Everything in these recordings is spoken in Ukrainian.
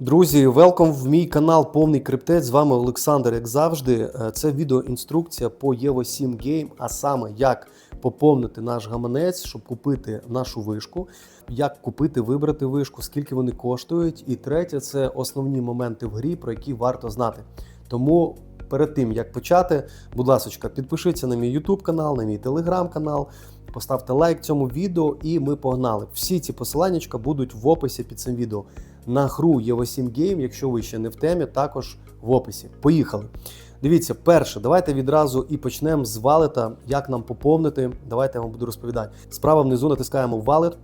Друзі, велком в мій канал Повний Криптець. З вами Олександр, як завжди. Е, Це відеоінструкція по Evo 7 Game, а саме як поповнити наш гаманець, щоб купити нашу вишку, як купити, вибрати вишку, скільки вони коштують. І третє це основні моменти в грі, про які варто знати. Тому перед тим як почати, будь ласка, підпишіться на мій YouTube канал, на мій Telegram канал. Поставте лайк цьому відео, і ми погнали. Всі ці посилання будуть в описі під цим відео. На гру Evo 7 Game, якщо ви ще не в темі, також в описі. Поїхали. Дивіться, перше, давайте відразу і почнемо з валета. Як нам поповнити? Давайте я вам буду розповідати. Справа внизу натискаємо валет,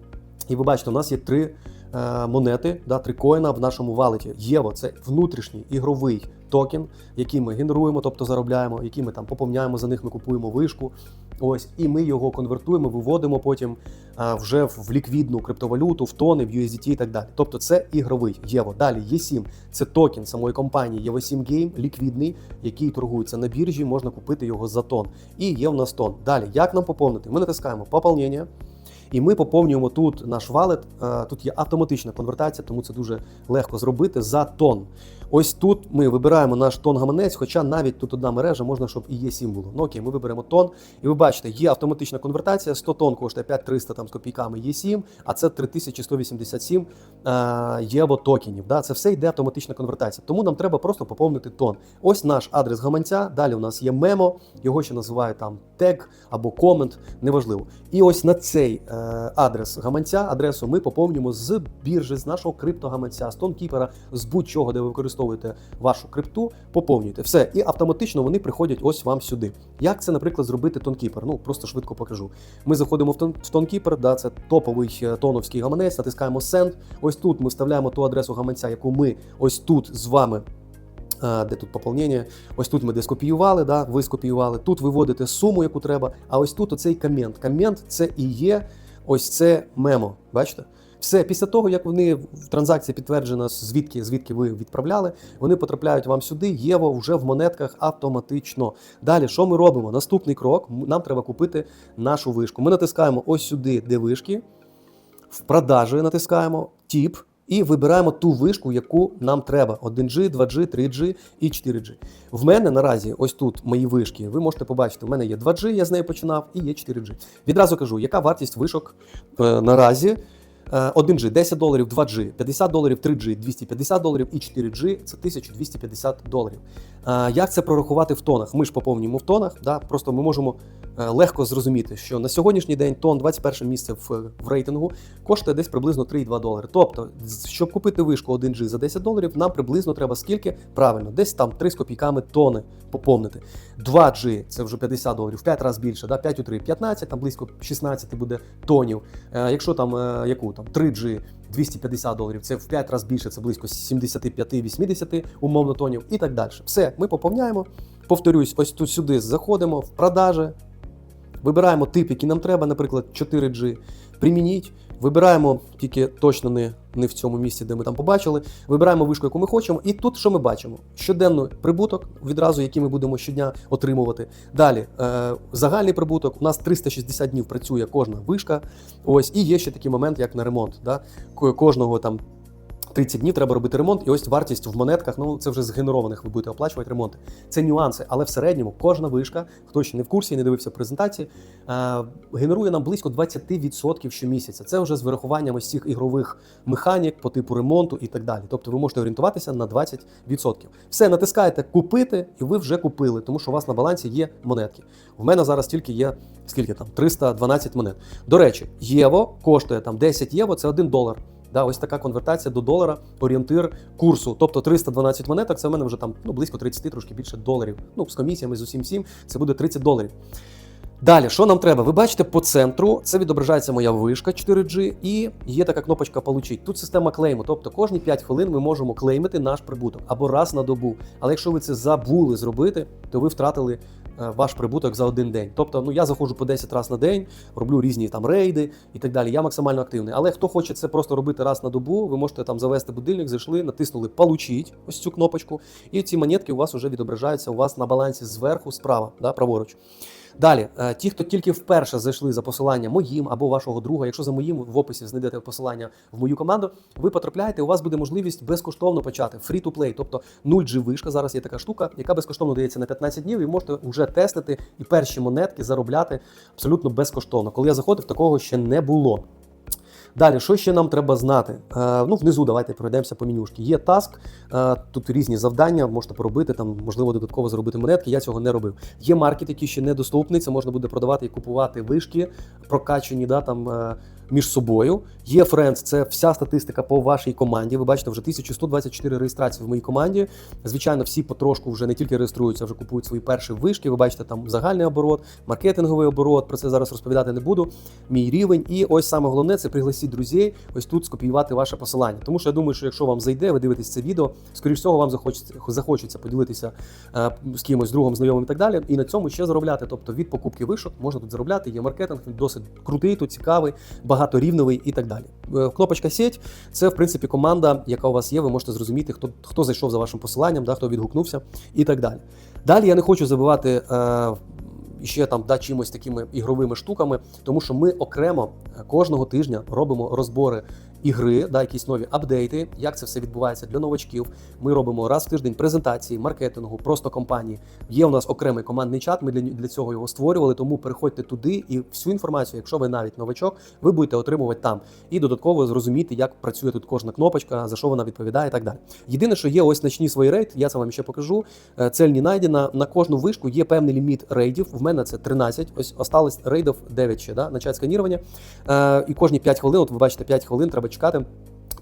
і ви бачите, у нас є три е, монети, да, три коїна в нашому валеті. Єво це внутрішній ігровий токен, який ми генеруємо, тобто заробляємо, який ми там поповняємо за них, ми купуємо вишку. Ось, і ми його конвертуємо, виводимо потім а, вже в ліквідну криптовалюту, в тони, в USDT і так далі. Тобто це ігровий єво. Далі Є7 це токен самої компанії Єво 7 Game, ліквідний, який торгується на біржі, можна купити його за тон. І є в нас тон. Далі, як нам поповнити? Ми натискаємо поповнення. І ми поповнюємо тут наш валет. Е, Тут є автоматична конвертація, тому це дуже легко зробити за тон. Ось тут ми вибираємо наш тон гаманець, хоча навіть тут одна мережа можна, щоб і є 7 було. Ну окей, ми виберемо тон. І ви бачите, є автоматична конвертація. 100 тонн коштує 5300 там з копійками є 7, а це 3187 е, євро токенів. Да? Це все йде автоматична конвертація. Тому нам треба просто поповнити тон. Ось наш адрес гаманця. Далі у нас є мемо, його ще називають там тег або комент, неважливо. І ось на цей е, адрес гаманця, адресу ми поповнюємо з біржі, з нашого криптогаманця, з тонкіпера, з будь-чого, де ви використовуєте вашу крипту, поповнюєте все. І автоматично вони приходять ось вам сюди. Як це, наприклад, зробити тонкіпер? Ну просто швидко покажу. Ми заходимо в тонкіпер, да, це топовий е, тоновський гаманець, натискаємо Send. Ось тут ми вставляємо ту адресу гаманця, яку ми ось тут з вами. е, Де тут поповнення? Ось тут ми де скопіювали, да, ви скопіювали. Тут виводите суму, яку треба. А ось тут оцей комент. Комент це і є ось це мемо. Бачите? Все, після того, як вони в транзакції підтверджена, звідки, звідки ви відправляли, вони потрапляють вам сюди, єво вже в монетках автоматично. Далі, що ми робимо? Наступний крок: нам треба купити нашу вишку. Ми натискаємо ось сюди, де вишки, в продажі натискаємо тіп і вибираємо ту вишку, яку нам треба: 1G, 2G, 3G і 4G. В мене наразі ось тут мої вишки. Ви можете побачити, в мене є 2G, я з неї починав, і є 4G. Відразу кажу, яка вартість вишок е, наразі. Е, 1G 10 доларів, 2G 50 доларів, 3G 250 доларів і 4G це 1250 доларів. Е, Як це прорахувати в тонах? Ми ж поповнюємо в тонах. Да? Просто ми можемо е, легко зрозуміти, що на сьогоднішній день тон 21 місце в, в рейтингу коштує десь приблизно 3,2 долари. Тобто, щоб купити вишку 1G за 10 доларів, нам приблизно треба скільки? Правильно, десь там 3 з копійками тони поповнити. 2G це вже 50 доларів, в 5 разів більше, да? 5 у 3 15, там близько 16 буде тонів. Е, якщо там е, яку там 3G 250 доларів, це в 5 разів більше, це близько 75-80 умовно тонів і так далі. Все, ми поповняємо. Повторюсь, ось тут сюди заходимо в продажі, вибираємо тип, який нам треба, наприклад, 4G. Примініть, вибираємо тільки точно не, не в цьому місці, де ми там побачили. Вибираємо вишку, яку ми хочемо, і тут що ми бачимо? Щоденний прибуток, відразу, який ми будемо щодня отримувати. Далі е, загальний прибуток. У нас 360 днів працює кожна вишка. Ось і є ще такий момент, як на ремонт. Да? Кожного там 30 днів треба робити ремонт, і ось вартість в монетках. Ну це вже згенерованих ви будете оплачувати ремонти. Це нюанси, але в середньому кожна вишка, хто ще не в курсі, не дивився презентації, е, генерує нам близько 20% щомісяця. Це вже з вирахуванням ось цих ігрових механік по типу ремонту і так далі. Тобто ви можете орієнтуватися на 20%. Все, натискаєте купити, і ви вже купили, тому що у вас на балансі є монетки. У мене зараз тільки є скільки там 312 монет. До речі, єво коштує там 10 євро, це 1 долар. Да, ось така конвертація до долара, орієнтир курсу. Тобто 312 монеток, це в мене вже там ну, близько 30, трошки більше доларів. Ну, з комісіями, з усім всім, це буде 30 доларів. Далі, що нам треба? Ви бачите по центру, це відображається моя вишка 4G, і є така кнопочка Получить. Тут система клейму. Тобто кожні 5 хвилин ми можемо клеймити наш прибуток або раз на добу. Але якщо ви це забули зробити, то ви втратили ваш прибуток за один день. Тобто, ну я заходжу по 10 разів на день, роблю різні там рейди і так далі. Я максимально активний. Але хто хоче це просто робити раз на добу, ви можете там завести будильник, зайшли, натиснули Получить ось цю кнопочку, і ці монетки у вас вже відображаються у вас на балансі зверху, справа, да, праворуч. Далі, е, ті, хто тільки вперше зайшли за посилання моїм або вашого друга, якщо за моїм в описі знайдете посилання в мою команду, ви потрапляєте, у вас буде можливість безкоштовно почати free to play, тобто 0 G вишка. Зараз є така штука, яка безкоштовно дається на 15 днів, і можете вже тестити і перші монетки заробляти абсолютно безкоштовно. Коли я заходив, такого ще не було. Далі, що ще нам треба знати? Е, ну, внизу давайте пройдемося по менюшки. Є таск, е, тут різні завдання, можете поробити, там, можливо, додатково заробити монетки. Я цього не робив. Є маркет, який ще недоступний, це можна буде продавати і купувати вишки, прокачені да, там, е, між собою. Є Friends, це вся статистика по вашій команді. Ви бачите, вже 1124 реєстрації в моїй команді. Звичайно, всі потрошку вже не тільки реєструються, вже купують свої перші вишки. Ви бачите, там загальний оборот, маркетинговий оборот. Про це зараз розповідати не буду. Мій рівень. І ось саме головне це пригласіть друзей. Ось тут скопіювати ваше посилання. Тому що я думаю, що якщо вам зайде, ви дивитесь це відео, скоріш всього, вам захочеться захочеться поділитися е, з кимось другом, знайомим і так далі. І на цьому ще заробляти. Тобто від покупки вишок можна тут заробляти. Є маркетинг, він досить крутий, тут цікавий, багаторівневий і так далі. Е, Кнопочка сеть це в принципі команда, яка у вас є. Ви можете зрозуміти, хто хто зайшов за вашим посиланням, да, хто відгукнувся і так далі. Далі я не хочу забивати. Е, ще там да, чимось такими ігровими штуками, тому що ми окремо е, кожного тижня робимо розбори ігри, да, якісь нові апдейти, як це все відбувається для новачків. Ми робимо раз в тиждень презентації, маркетингу, просто компанії. Є у нас окремий командний чат. Ми для, для цього його створювали. Тому переходьте туди і всю інформацію, якщо ви навіть новачок, ви будете отримувати там. І додатково зрозуміти, як працює тут кожна кнопочка, за що вона відповідає, і так далі. Єдине, що є, ось начні свої рейд. Я це вам ще покажу. Е, Цель не найдена. На кожну вишку є певний ліміт рейдів. В мене це 13. Ось осталось рейдів 9 ще да, на час сканірування. Е, і кожні 5 хвилин, от ви бачите, 5 хвилин треба чекати.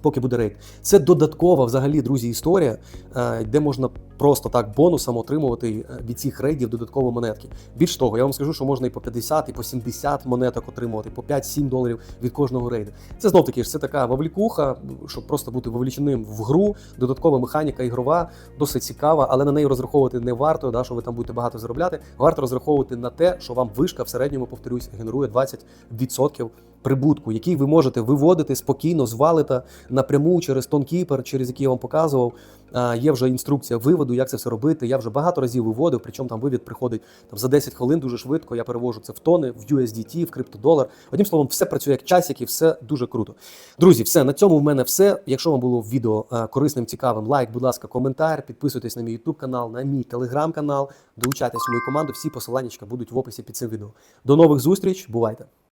Поки буде рейд, це додаткова взагалі, друзі, історія, е, де можна просто так бонусом отримувати е, від цих рейдів додаткові монетки. Більш того, я вам скажу, що можна і по 50, і по 70 монеток отримувати, по 5-7 доларів від кожного рейду. Це знов таки ж це така вовлікуха, щоб просто бути вовліченим в гру. Додаткова механіка ігрова, досить цікава, але на неї розраховувати не варто, да, що ви там будете багато заробляти. Варто розраховувати на те, що вам вишка в середньому, повторюсь, генерує 20% прибутку, який ви можете виводити спокійно з валета напряму через тонкіпер, через який я вам показував. Є вже інструкція виводу, як це все робити. Я вже багато разів виводив, причому там вивід приходить там за 10 хвилин дуже швидко. Я перевожу це в тони, в USDT, в криптодолар. Одним словом, все працює як часик і все дуже круто. Друзі, все на цьому в мене все. Якщо вам було відео корисним, цікавим, лайк, будь ласка, коментар, підписуйтесь на мій YouTube канал, на мій телеграм канал, долучайтесь в мою команду. Всі посилання будуть в описі під цим відео. До нових зустріч, бувайте!